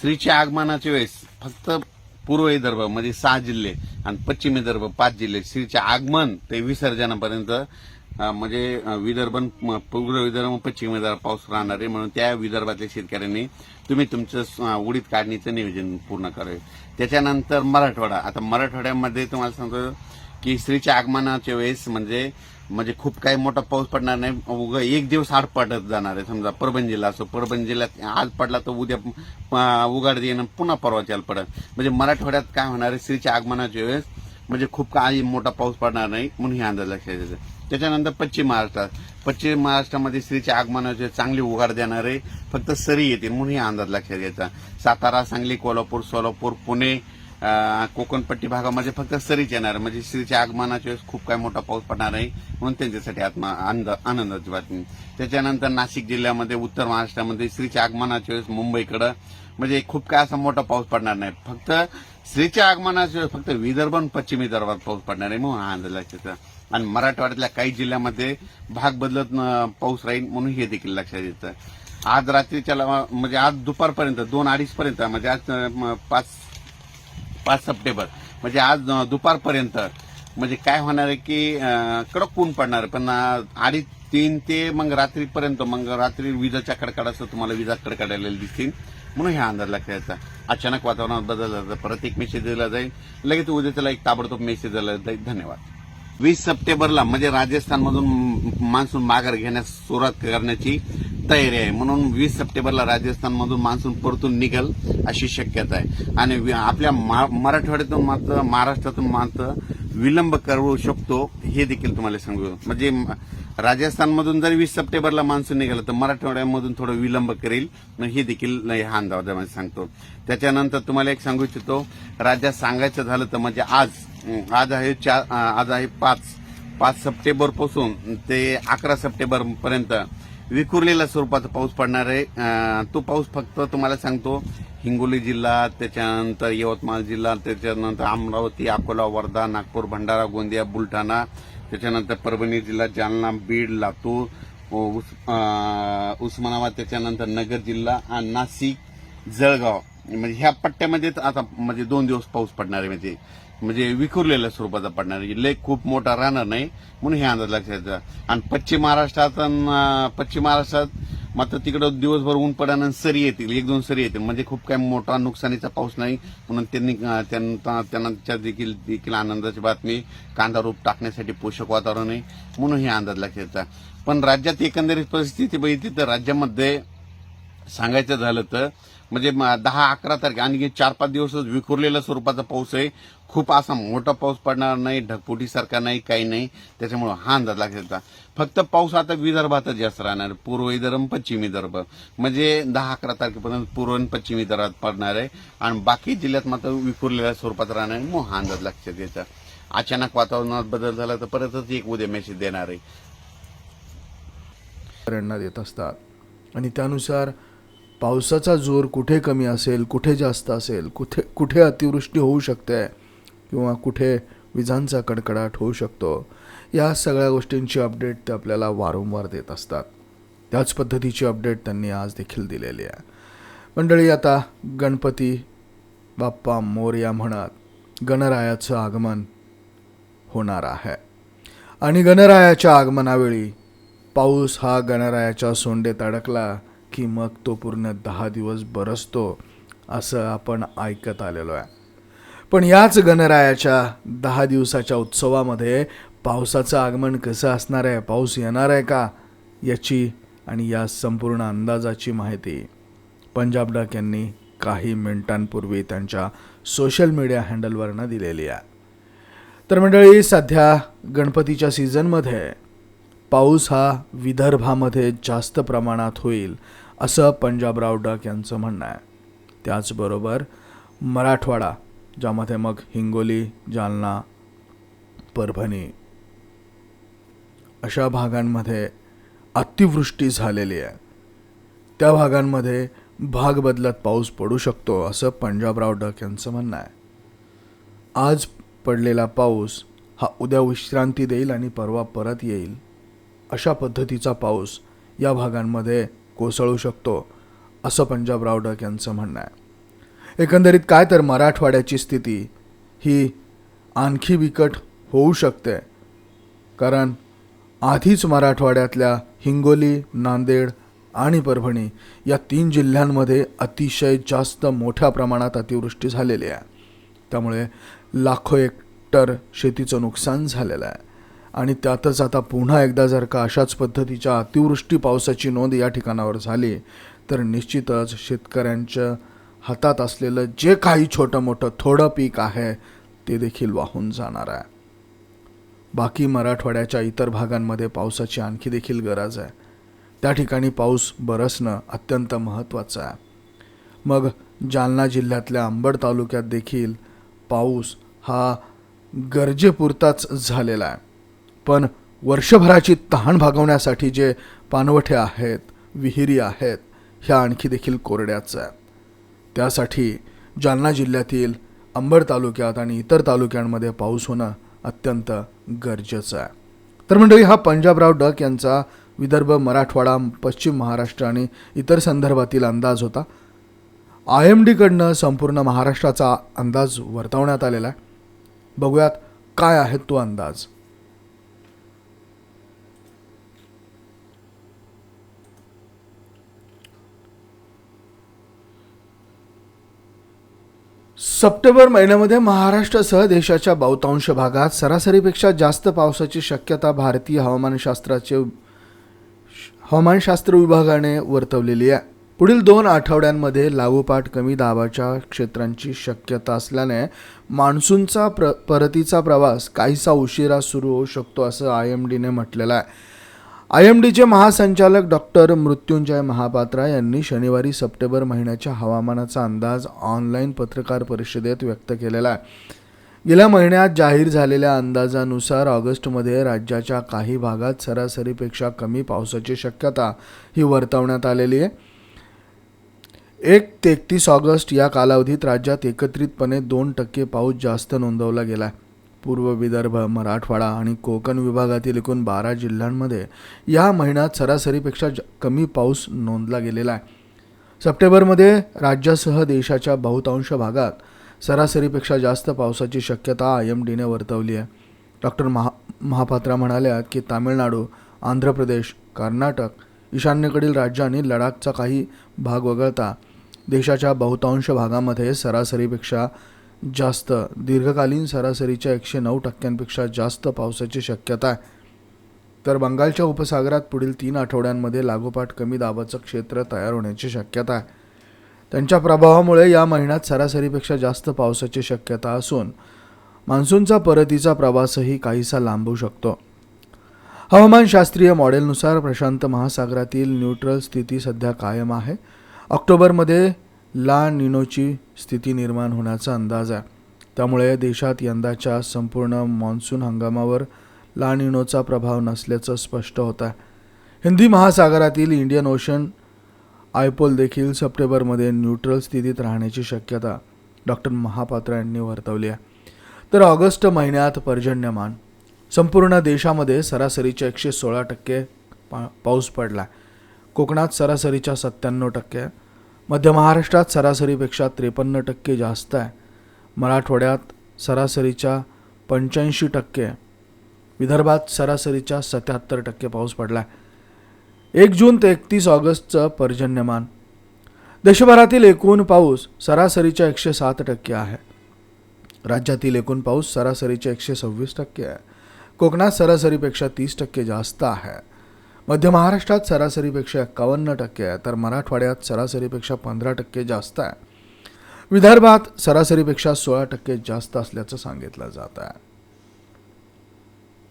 स्त्रीच्या आगमनाच्या वेळेस फक्त पूर्व विदर्भ म्हणजे सहा जिल्हे आणि पश्चिम विदर्भ पाच जिल्हे. स्त्रीचे आगमन ते विसर्जनापर्यंत म्हणजे विदर्भ पूर्व विदर्भ पश्चिम विदर्भ पाऊस राहणार. आहे म्हणून त्या विदर्भातल्या शेतकऱ्यांनी तुम्ही तुमचं उडीद काढणीचं नियोजन पूर्ण करावे. त्याच्यानंतर मराठवाडा. आता मराठवाड्यामध्ये तुम्हाला सांगतो की स्त्रीच्या आगमनाच्या वेळेस म्हणजे म्हणजे खूप काही मोठा पाऊस पडणार नाही. उग एक दिवस आड पडत जाणार आहे. समजा परभणी जिल्हा असो परभणी जिल्ह्यात आज पडला तर उद्या उघाड येणं पुन्हा परवाच्याला पडत म्हणजे मराठवाड्यात काय होणार आहे? श्रीच्या आगमनाच्या वेळेस म्हणजे खूप काही मोठा पाऊस पडणार नाही म्हणून हे अंदाज लक्षात येतं त्याच्यानंतर पश्चिम महाराष्ट्रात. पश्चिम महाराष्ट्रामध्ये स्त्रीच्या आगमनाचे चांगली उघाड देणारे फक्त सरी येतील म्हणून हे अंदाज लक्षात घ्यायचा सातारा सांगली कोल्हापूर सोलापूर पुणे कोकणपट्टी भागामध्ये फक्त सरीच येणार. म्हणजे श्रीच्या आगमनाच्या वेळेस खूप काही मोठा पाऊस पडणार आहे म्हणून त्यांच्यासाठी आत्मा आनंद आनंदाची बातमी त्याच्यानंतर नाशिक जिल्ह्यामध्ये उत्तर महाराष्ट्रामध्ये श्रीच्या आगमनाच्या वेळेस मुंबईकडं म्हणजे खूप काय असा मोठा पाऊस पडणार नाही. फक्त श्रीच्या आगमनाच्या वेळेस फक्त विदर्भ आणि पश्चिम विदर्भात पाऊस पडणार आहे म्हणून हा अंदाज लक्षात आणि मराठवाड्यातल्या काही जिल्ह्यामध्ये भाग बदलत पाऊस राहील म्हणून हे देखील लक्षात येतं. आज रात्रीच्या म्हणजे आज दुपारपर्यंत दोन अडीच पर्यंत म्हणजे आज पाच पाच सप्टेंबर. म्हणजे आज दुपारपर्यंत. म्हणजे काय होणार आहे की कडक ऊन पडणार आहे. पण अडीच तीन ते मग रात्रीपर्यंत मग रात्री विजाच्या कडकडाचं तुम्हाला विजा कडकडायला दिसतील. म्हणून ह्या अंदाज लक्षात यायचा अचानक वातावरणात बदल झाला परत एक मेसेज दिला जाईल. लगेच उद्या त्याला एक ताबडतोब मेसेज दिला जाईल. धन्यवाद. वीस सप्टेंबरला म्हणजे राजस्थानमधून मान्सून माघार घेण्यास सुरुवात करण्याची तयारी आहे म्हणून वीस सप्टेंबरला राजस्थानमधून मान्सून परतून निघल अशी शक्यता आहे. आणि वि- आपल्या मा- मराठवाड्यातून मात्र महाराष्ट्रातून मात्र विलंब करू शकतो हे देखील तुम्हाला सांगू. म्हणजे राजस्थानमधून जर वीस सप्टेंबरला मान्सून निघालं तर मराठवाड्यामधून थोडं विलंब करेल. मग हे देखील हा अंदाजामध्ये सांगतो. त्याच्यानंतर तुम्हाला एक सांगू इच्छितो राज्यात सांगायचं झालं तर म्हणजे आज आज आहे चार आज आहे पाच. पाच सप्टेंबरपासून ते अकरा सप्टेंबरपर्यंत विखुरलेल्या स्वरूपाचा पाऊस पडणार आहे. तो पाऊस फक्त तुम्हाला सांगतो हिंगोली जिल्हा त्याच्यानंतर यवतमाळ जिल्हा त्याच्यानंतर अमरावती अकोला वर्धा नागपूर भंडारा गोंदिया बुलढाणा त्याच्यानंतर परभणी जिल्हा जालना बीड लातूर उस- उस्मानाबाद त्याच्यानंतर नगर जिल्हा आणि नाशिक जळगाव. म्हणजे ह्या पट्ट्यामध्येच आता म्हणजे दोन दिवस पाऊस पडणार आहे म्हणजे म्हणजे विखुरलेल्या स्वरूपाचा पडणार आहे लेक खूप मोठा राहणार नाही. म्हणून हे अंदाज लक्षात आणि पश्चिम महाराष्ट्रात पश्चिम महाराष्ट्रात मात्र तिकडं दिवसभर ऊन पडल्यानंतर सरी येतील. एक दोन सरी येतील. म्हणजे खूप काही मोठा नुकसानीचा पाऊस नाही. म्हणून त्यांनी अं, त्यांना देखील देखील आनंदाची बातमी कांदा रोप टाकण्यासाठी पोषक वातावरण आहे. म्हणून हे अंदाज लक्षात पण राज्यात एकंदरीत परिस्थिती बघितली तर राज्यामध्ये सांगायचं झालं तर म्हणजे म- दहा अकरा तारखे आणखी चार पाच दिवसच विखुरलेल्या स्वरूपाचा पाऊस आहे. खूप असा मोठा पाऊस पडणार नाही ढगफुटीसारखा नाही काही नाही. त्याच्यामुळं हा अंदाज लागेल फक्त पाऊस आता विदर्भातच जास्त राहणार. पूर्व विदर्भ पश्चिम विदर्भ. म्हणजे दहा अकरा तारखेपर्यंत पूर्व आणि पश्चिम विदर्भात पडणार आहे. आणि बाकी जिल्ह्यात मात्र विखुरलेल्या स्वरूपात राहणार मग हा अंदाज लक्षात येतं अचानक वातावरणात बदल झाला तर परतच एक उद्या मेसेज देणार आहे. देत असतात. आणि त्यानुसार पावसाचा जोर कुठे कमी असेल कुठे जास्त असेल कुठे कुठे अतिवृष्टी होऊ शकते किंवा कुठे विजांचा कडकडाट होऊ शकतो या सगळ्या गोष्टींची अपडेट ते आपल्याला वारंवार देत असतात. त्याच पद्धतीची अपडेट त्यांनी आज देखील दिलेली आहे. मंडळी आता गणपती बाप्पा मोर्या म्हणत गणरायाचं आगमन होणार आहे. आणि गणरायाच्या आगमनावेळी पाऊस हा गणरायाच्या सोंडेत अडकला. की मग तो पूर्ण दहा दिवस बरसतो असं आपण ऐकत आलेलो आहे. पण याच गणरायाच्या दहा दिवसाच्या उत्सवामध्ये पावसाचं आगमन कसं असणार आहे? पाऊस येणार आहे का? याची आणि या संपूर्ण अंदाजाची माहिती पंजाब डाक यांनी काही मिनिटांपूर्वी त्यांच्या सोशल मीडिया हँडलवरनं दिलेली आहे. तर मंडळी सध्या गणपतीच्या सीझनमध्ये पाऊस हा विदर्भामध्ये जास्त प्रमाणात होईल असं पंजाबराव डक यांचं म्हणणं आहे. त्याचबरोबर मराठवाडा ज्यामध्ये मग हिंगोली जालना परभणी अशा भागांमध्ये अतिवृष्टी झालेली आहे. त्या भागांमध्ये भाग बदलत पाऊस पडू शकतो असं पंजाबराव डक यांचं म्हणणं आहे. आज पडलेला पाऊस हा उद्या विश्रांती देईल आणि परवा परत येईल अशा पद्धतीचा पाऊस या भागांमध्ये कोसळू शकतो असं पंजाब रावडक यांचं म्हणणं आहे. एकंदरीत काय तर मराठवाड्याची स्थिती ही आणखी बिकट होऊ शकते कारण आधीच मराठवाड्यातल्या हिंगोली नांदेड आणि परभणी या तीन जिल्ह्यांमध्ये अतिशय जास्त मोठ्या प्रमाणात अतिवृष्टी झालेली आहे. त्यामुळे लाखो हेक्टर शेतीचं नुकसान झालेलं आहे. आणि त्यातच आता पुन्हा एकदा जर का अशाच पद्धतीच्या अतिवृष्टी पावसाची नोंद या ठिकाणावर झाली तर निश्चितच शेतकऱ्यांच्या हातात असलेलं जे काही छोटं मोठं थोडं पीक आहे ते देखील वाहून जाणार आहे. बाकी मराठवाड्याच्या इतर भागांमध्ये पावसाची आणखी देखील गरज आहे. त्या ठिकाणी पाऊस बरसणं अत्यंत महत्त्वाचं आहे. मग जालना जिल्ह्यातल्या अंबड तालुक्यात देखील पाऊस हा गरजेपुरताच झालेला आहे. पण वर्षभराची तहान भागवण्यासाठी जे पानवठे आहेत विहिरी आहेत ह्या आणखी देखील कोरड्याच आहेत. त्यासाठी जालना जिल्ह्यातील अंबड तालुक्यात आणि इतर तालुक्यांमध्ये पाऊस होणं अत्यंत गरजेचं आहे. तर मंडळी हा पंजाबराव डक यांचा विदर्भ मराठवाडा पश्चिम महाराष्ट्र आणि इतर संदर्भातील अंदाज होता. आय एम डीकडनं संपूर्ण महाराष्ट्राचा अंदाज वर्तवण्यात आलेला आहे. बघूयात काय आहे तो अंदाज. सप्टेंबर महिन्यामध्ये महाराष्ट्रासह देशाच्या बहुतांश भागात सरासरीपेक्षा जास्त पावसाची शक्यता भारतीय हवामानशास्त्राचे हवामानशास्त्र विभागाने वर्तवलेली आहे. पुढील दोन आठवड्यांमध्ये लागोपाठ कमी दाबाच्या क्षेत्रांची शक्यता असल्याने मान्सूनचा प्र परतीचा प्रवास काहीसा उशिरा सुरू होऊ शकतो असं आय एम डीने म्हटलेलं आहे. आय एम डीचे महासंचालक डॉक्टर मृत्युंजय महापात्रा यांनी शनिवारी सप्टेंबर महिन्याच्या हवामानाचा अंदाज ऑनलाईन पत्रकार परिषदेत व्यक्त केलेला आहे. गेल्या महिन्यात जाहीर झालेल्या अंदाजानुसार ऑगस्टमध्ये राज्याच्या काही भागात सरासरीपेक्षा कमी पावसाची शक्यता ही वर्तवण्यात आलेली आहे. एक ते एकतीस ऑगस्ट या कालावधीत राज्यात एकत्रितपणे दोन टक्के पाऊस जास्त नोंदवला गेला आहे. पूर्व विदर्भ मराठवाडा आणि कोकण विभागातील एकूण बारा जिल्ह्यांमध्ये या महिन्यात सरासरीपेक्षा ज- कमी पाऊस नोंदला गेलेला आहे. सप्टेंबरमध्ये राज्यासह देशाच्या बहुतांश भागात सरासरीपेक्षा जास्त पावसाची शक्यता आय एम डीने वर्तवली आहे. डॉक्टर महा महापात्रा म्हणाल्या की तामिळनाडू आंध्र प्रदेश कर्नाटक ईशान्येकडील राज्य आणि लडाखचा काही भाग वगळता देशाच्या बहुतांश भागामध्ये सरासरीपेक्षा जास्त. दीर्घकालीन सरासरीच्या एकशे नऊ टक्क्यांपेक्षा जास्त पावसाची शक्यता आहे. तर बंगालच्या उपसागरात पुढील तीन आठवड्यांमध्ये लागोपाठ कमी दाबाचं क्षेत्र तयार होण्याची शक्यता आहे. त्यांच्या प्रभावामुळे या महिन्यात सरासरीपेक्षा जास्त पावसाची शक्यता असून मान्सूनचा परतीचा प्रवासही काहीसा लांबू शकतो. हवामानशास्त्रीय मॉडेलनुसार प्रशांत महासागरातील न्यूट्रल स्थिती सध्या कायम आहे. ऑक्टोबरमध्ये ला निनोची स्थिती निर्माण होण्याचा अंदाज आहे. त्यामुळे देशात यंदाच्या संपूर्ण मान्सून हंगामावर ला निनोचा प्रभाव नसल्याचं स्पष्ट होत आहे. हिंदी महासागरातील इंडियन ओशन आयपोल देखील सप्टेंबरमध्ये न्यूट्रल स्थितीत राहण्याची शक्यता डॉक्टर महापात्र यांनी वर्तवली आहे. तर ऑगस्ट महिन्यात पर्जन्यमान. संपूर्ण देशामध्ये सरासरीच्या एकशे सोळा टक्के पा पाऊस पडला कोकणात सरासरीच्या सत्त्याण्णव टक्के मध्य महाराष्ट्रात सरासरीपेक्षा त्रेपन्न टक्के जास्त आहे. मराठवाड्यात सरासरीच्या पंच्याऐंशी टक्के विदर्भात सरासरीच्या सत्याहत्तर टक्के पाऊस पडला आहे एक जून ते एकतीस ऑगस्टचं पर्जन्यमान. देशभरातील एकूण पाऊस सरासरीच्या एकशे सात टक्के आहे. राज्यातील एकूण पाऊस सरासरीच्या एकशे सव्वीस टक्के आहे. कोकणात सरासरीपेक्षा तीस टक्के जास्त आहे. मध्य महाराष्ट्रात सरासरीपेक्षा एक्कावन्न टक्के आहे तर मराठवाड्यात सरासरीपेक्षा पंधरा टक्के जास्त आहे. विदर्भात सरासरीपेक्षा सोळा टक्के जास्त असल्याचं सांगितलं जात आहे.